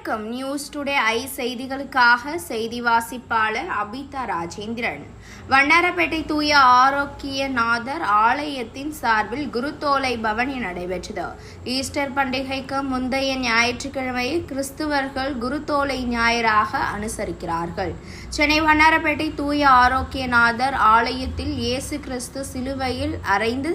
வணக்கம். News today I செய்திகளுக்காக செய்தி வாசிப்பாளர் அபிதா ராஜேந்திரன். வண்ணாரப்பேட்டை தூய ஆரோக்கியநாதர் ஆலயத்தின் சார்பில் குருத்தோலை பவனி நடைபெற்றது. ஈஸ்டர் பண்டிகைக்கு முந்தைய ஞாயிற்றுக்கிழமையை கிறிஸ்துவர்கள் குருத்தோலை ஞாயிறாக அனுசரிக்கிறார்கள். சென்னை வண்ணாரப்பேட்டை தூய ஆரோக்கியநாதர் ஆலயத்தில் இயேசு கிறிஸ்து சிலுவையில் அறைந்து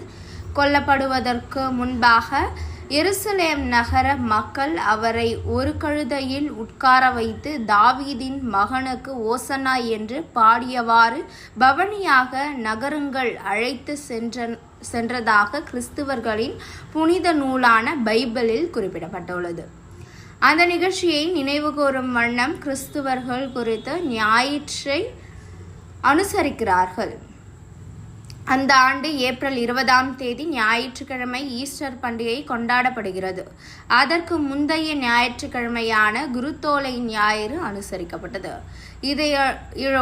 கொல்லப்படுவதற்கு முன்பாக எருசலேம் நகர மக்கள் அவரை ஒரு கழுதையில் உட்கார வைத்து தாவீதின் மகனுக்கு ஓசனா என்று பாடியவாறு பவனியாக நகருங்கள் அழைத்து சென்ற சென்றதாக கிறிஸ்துவர்களின் புனித நூலான பைபிளில் குறிப்பிடப்பட்டுள்ளது. அந்த நிகழ்ச்சியை நினைவுகூரும் வண்ணம் கிறிஸ்துவர்கள் குறித்த ஞாயிற்றை அனுசரிக்கிறார்கள். அந்த ஆண்டு ஏப்ரல் இருபதாம் தேதி ஞாயிற்றுக்கிழமை ஈஸ்டர் பண்டிகை கொண்டாடப்படுகிறது. அதற்கு முந்தைய ஞாயிற்றுக்கிழமையான குருத்தோலை ஞாயிறு அனுசரிக்கப்பட்டது. இதை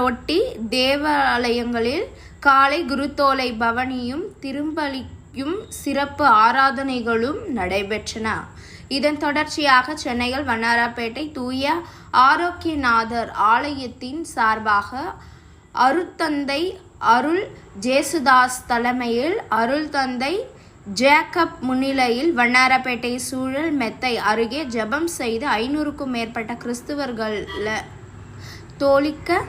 ஒட்டி தேவாலயங்களில் காலை குருத்தோலை பவனியும் திரும்பலியும் சிறப்பு ஆராதனைகளும் நடைபெற்றன. இதன் தொடர்ச்சியாக சென்னையில் வண்ணாரப்பேட்டை தூய ஆரோக்கியநாதர் ஆலயத்தின் சார்பாக அருத்தந்தை அருள் ஜேசுதாஸ் தலைமையில் அருள் தந்தை ஜேக்கப் முன்னிலையில் வண்ணாரப்பேட்டை சூழல் மெத்தை அருகே ஜெபம் செய்து ஐநூறுக்கும் மேற்பட்ட கிறிஸ்துவர்கள் தோழிக்க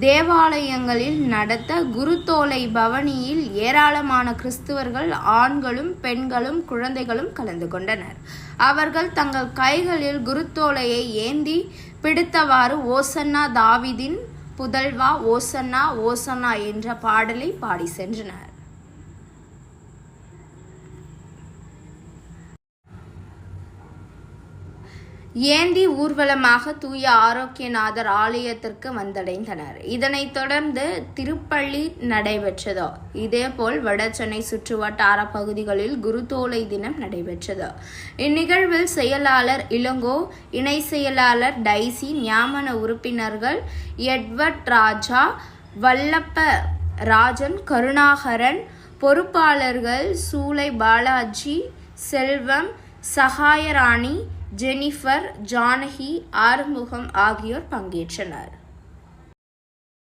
தேவாலயங்களில் நடத்த குருத்தோலை பவனியில் ஏராளமான கிறிஸ்துவர்கள் ஆண்களும் பெண்களும் குழந்தைகளும் கலந்து கொண்டனர். அவர்கள் தங்கள் கைகளில் குருத்தோலையை ஏந்தி பிடித்தவாறு ஓசன்னா தாவிதின் புதல்வா ஓசன்னா ஓசன்னா என்ற பாடலை பாடி சென்றனர். ஏந்தி ஊர்வலமாக தூய ஆரோக்கியநாதர் ஆலயத்திற்கு வந்தடைந்தனர். இதனைத் தொடர்ந்து திருப்பள்ளி நடைபெற்றது. இதேபோல் வடசென்னை சுற்றுவட்டார பகுதிகளில் குருதோலை தினம் நடைபெற்றது. இந்நிகழ்வில் செயலாளர் இளங்கோ இணை செயலாளர் டைசி நியாமன உறுப்பினர்கள் எட்வர்ட் ராஜா வல்லப்ப ராஜன் கருணாகரன் பொறுப்பாளர்கள் சூலை பாலாஜி செல்வம் சகாயராணி ஜெனிஃபர் ஜானகி ஆறுமுகம் ஆகியோர் பங்கேற்றனர்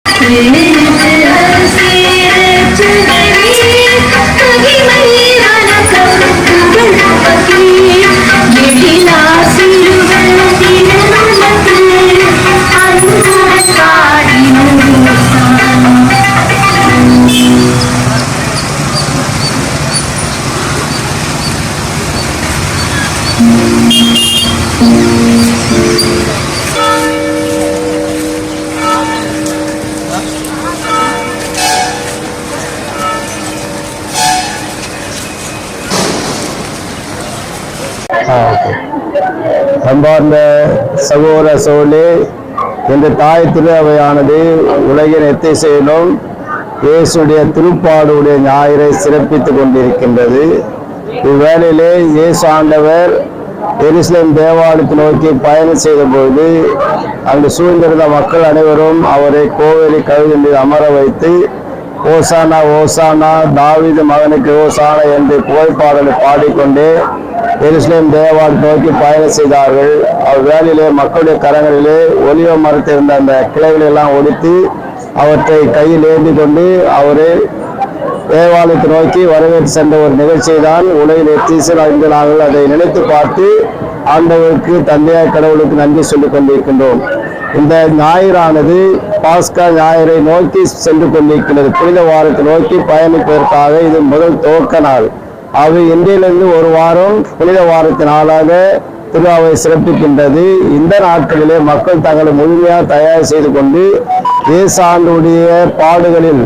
ஆ, அன்பார்ந்த சகோதர சோழே இந்த தாய் திருவையானது உலகின் எத்திசையிலும் இயேசுடைய திருப்பாடுடைய ஞாயிறை சிறப்பித்துக் கொண்டிருக்கின்றது. இவ்வேளையிலே இயேசு ஆண்டவர் எருசலேம் தேவாலயத்தை நோக்கி பயணம் செய்த பொழுது அங்கு சூழ்ந்திருந்த மக்கள் அனைவரும் அவரை கோவிலை கழுதி அமர வைத்து ஓசானா ஓசானா தாவிது மகனுக்கு ஓசானா என்று புகழ்பாடலை பாடிக்கொண்டே எருசலேம் தேவால் நோக்கி பயணம் செய்தார்கள். அவ்வேளையிலே மக்களுடைய கரங்களிலே ஒலிவ மரத்திலிருந்த அந்த கிளைகளை எல்லாம் ஒடித்து அவற்றை கையில் ஏந்தி கொண்டு அவரை தேவாலயத்தை நோக்கி வரவேற்று சென்ற ஒரு நிகழ்ச்சியை தான் உலகில் எத்தீசல் அறிந்து நாங்கள் அதை நினைத்து பார்த்து ஆண்டவருக்கு தந்தையார் கடவுளுக்கு நன்றி சொல்லிக் கொண்டிருக்கின்றோம். இந்த ஞாயிறானது பாஸ்கா ஞாயிறை நோக்கி சென்று கொண்டிருக்கிறது. புனித வாரத்தை நோக்கி பயணிப்பதற்காக இது முதல் துவக்க நாள். அவை இன்றையிலிருந்து ஒரு வாரம் புனித வாரத்தின் நாளாக திருவாவை சிறப்பிக்கின்றது. இந்த நாட்களிலே மக்கள் தங்களை முழுமையாக தயார் செய்து கொண்டு இயேசாண்டுடைய பாடுகளில்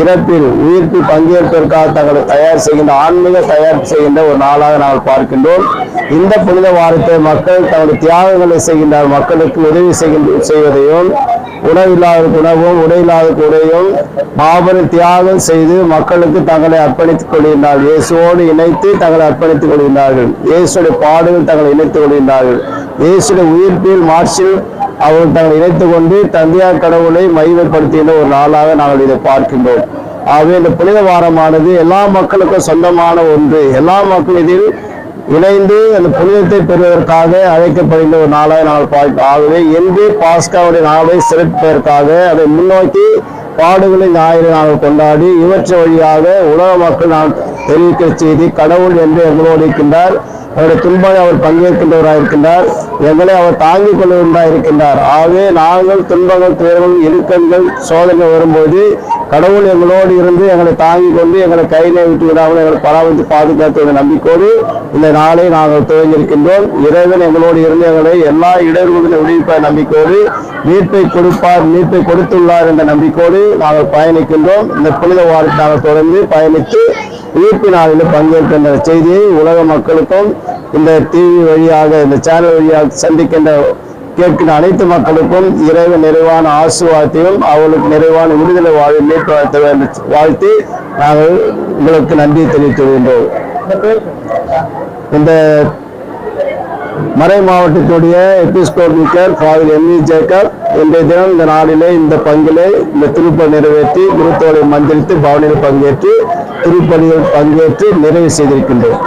இறப்பில் உயிர்ப்பு பங்கேற்பதற்காக தங்களை தயார் செய்கின்ற ஆன்மீக தயார் செய்கின்ற ஒரு நாளாக நாங்கள் பார்க்கின்றோம். இந்த புனித வாரத்தை மக்கள் தங்களுடைய தியாகங்களை செய்கின்ற மக்களுக்கு உதவி செய்கின்ற செய்வதையும் உணவில்லாதவருக்கு உணவும் உடையில்லாதவருக்கு உடையும் மாபெரும் தியாகம் செய்து மக்களுக்கு தங்களை அர்ப்பணித்துக் கொள்கின்றார்கள். இயேசுவோடு இணைத்து தங்களை அர்ப்பணித்துக் கொள்கின்றார்கள். இயேசுடைய பாடுகள் தங்களை இணைத்துக் கொள்கின்றார்கள். இயேசுடைய உயிர்ப்பில் மார்ச்சில் அவர்கள் தங்களை இணைத்துக் கொண்டு தந்தையார் கடவுளை மைமைப்படுத்துகின்ற ஒரு நாளாக நாங்கள் இதை பார்க்கின்றோம். ஆகவே இந்த புனித வாரமானது எல்லா மக்களுக்கும் சொந்தமான ஒன்று. எல்லா மக்களும் இதில் இணைந்து அந்த புனிதத்தை பெறுவதற்காக அழைக்கப்படுகின்ற ஒரு நாளாக நாங்கள் பார்க்கிறோம். ஆகவே என்று பாஸ்காவுடைய நாளை சிறப்பதற்காக அதை முன்னோக்கி பாடுகளை ஞாயிறு நாங்கள் கொண்டாடி இவற்றை வழியாக உலக மக்கள் நான் தெரிவிக்கிற செய்தி கடவுள் என்று எங்களோடு இருக்கின்றார் அவருடைய துன்பங்களை அவர் பங்கேற்கின்றவராக இருக்கின்றார். எங்களை அவர் தாங்கிக் கொள்வதாக இருக்கின்றார். ஆகவே நாங்கள் துன்பங்கள் துயரங்கள் இடுக்கண்கள் சோதனை வரும்போது கடவுள் எங்களோடு இருந்து எங்களை தாங்கிக் கொண்டு எங்களை கை விட்டு விடாமல் எங்களை பராமரித்து பாதுகாத்து நம்பிக்கோடு இந்த நாளை நாங்கள் துவங்கியிருக்கின்றோம். இறைவன் எங்களோடு இருந்து எங்களை எல்லா இடர்களும் விடுவிப்பார் நம்பிக்கோடு. மீட்பை கொடுப்பார் மீட்பை கொடுத்துள்ளார் என்ற நம்பிக்கையோடு நாங்கள் பயணிக்கின்றோம். இந்த புனித வாரத்தை நாங்கள் தொடர்ந்து பயணித்து உயிர்ப்பு நாளில் பங்கேற்கின்ற செய்தியை உலக மக்களுக்கும் இந்த டிவி வழியாக இந்த சேனல் வழியாக சந்திக்கின்ற கேட்கின்ற அனைத்து மக்களுக்கும் இறைவன் நிறைவான ஆசுவாத்தையும் அவளுக்கு நிறைவான விடுதலை வாழ்வை மீட்பு வாழ்த்த வாழ்த்தி நாங்கள் உங்களுக்கு நன்றி தெரிவித்து வருகின்றோம் இந்த மறை மாவட்டத்துடைய எபிஸ்கோபிக்கர் ஃபாதர் எம். வி ஜேக்கப் இன்றைய தினம் இந்த நாளிலே இந்த பங்கிலே இந்த திருப்பணி நிறைவேற்றி குருத்தோலை மந்திரித்து பவனில் பங்கேற்று திருப்பணியில் பங்கேற்று நிறைவு செய்திருக்கின்றோம்.